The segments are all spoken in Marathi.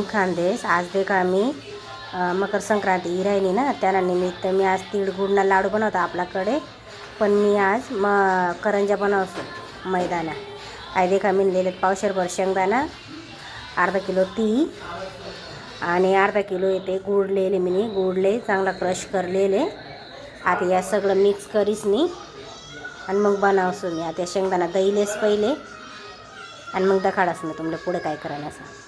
करीम खानदेश. आज देखा मी मकर संक्रांती राहिली ना त्याला निमित्त मी आज तिळगुळना लाडू बनवतो आपल्याकडे. पण मी आज म करंजा बनवतो मैदाना. आय देखा मी लिहिलेत पावशेरभर शेंगदाणा अर्धा किलो ती आणि अर्धा किलो येते गुडलेले लिहिले मी गुडले चांगला क्रश करलेले. आता या सगळं मिक्स करीस मी आणि मग बनावसो मी. आता शेंगदाणा दहीलेस पहिले आणि मग दखाडास मी. तुमले पुढे काय करायला असं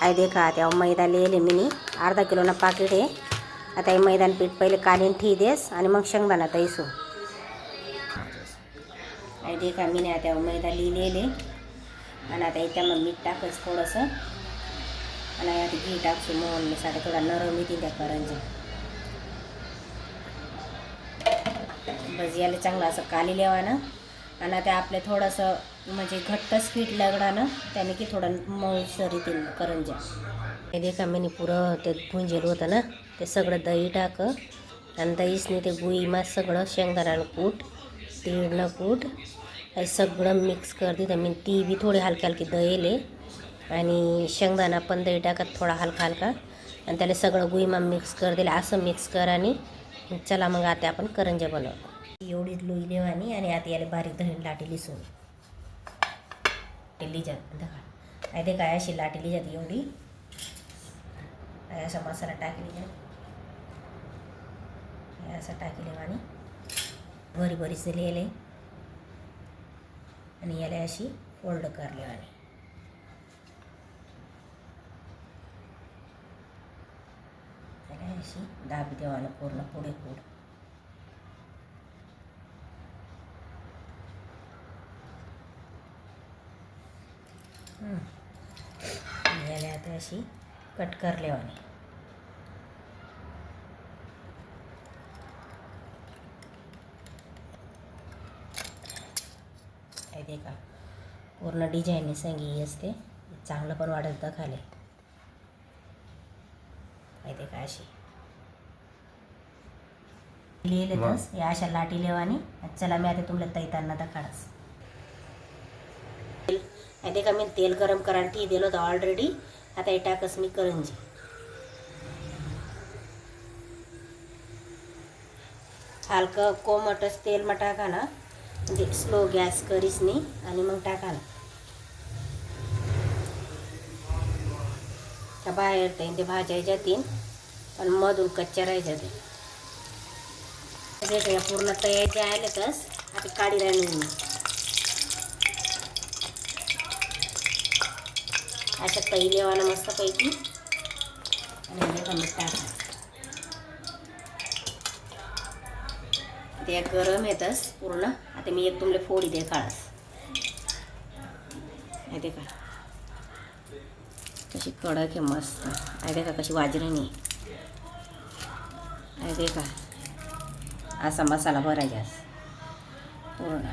आहे देखा त्या मैदा लिहिले मिनी अर्धा किलोनं पाकिट आहे. आता हे मैदान पीठ पहिले कालीन ठी देस आणि मग शेंगदाणा तैसू. आहे देखा मी आता मैदा लिहिलेले. आणि आता इथं मग मीठ टाकस थोडंसं. आणि आता घी टाकसू मोहन मी साठी थोडा नरम येते त्या करंजा. भजियाला चांगलं असं काली लेवानं आणि आता आपलं थोडंसं म्हणजे घट्टच पीठ ना त्याने की थोडं मऊसर येतील करंजा हे देखा मी पुरं ते भुंजेल होतं ना ते सगळं दही टाक आणि दहीसने ते गुईमा सगळं शेंगदाण्यानं कूट तीळनं कूट हे सगळं मिक्स कर दिलं. मी ती बी थोडी हलकी हलकी दहीले आणि शेंगदाणा पण दही टाकत थोडा हलका हलका आणि त्याला सगळं गुईमा मिक्स कर दिलं. असं मिक्स कर आणि चला मग आता आपण करंजा बनव. एवढीच लोई लेवानी आणि आता याला बारीक दही लाटी लिसून. लिजात दहा आहे ते काय अशी लाटी लिजात एवढी. आहे असा मसाला टाकली जात. हे असं टाकले आणि बरी बरीच लिहिले. आणि याला अशी फोल्ड करले आणि. अशी दाब देवानं पूर्ण पुढे पुढे याला आता अशी कट करले ते का पूर्ण डिझाईन सांगी असते. चांगलं पण वाढत खाले. आहे का अशी. लिहिलेतच या अशा लाटी लेवानी. चला मी आता तुमला तैतांना दाखाडस आहे का मी तेल गरम करायला ठी दिलं होतं ऑलरेडी आता हे टाकस मी करंजी. हलकं कोमटच तेल मग टाका ना. म्हणजे स्लो गॅस करीस नाही आणि मग टाका ना. त्या बाहेर ते ते भाज्या जातील पण मधून कच्च्या राहायच्या ते पूर्ण तयार आलेतच आता काढी राहिली मी अशा पहिलेवाला मस्तपैकी. आणि हे पण टाका. ते गरम येतच पूर्ण. आता मी एक तुमले फोडी दे काळस. आहे का. कशी कडक आहे मस्त. आहे का कशी वाजरणी आहे का. असा मसाला भरायचा. पूर्ण.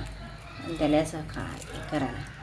आणि त्याला असं खा हे करा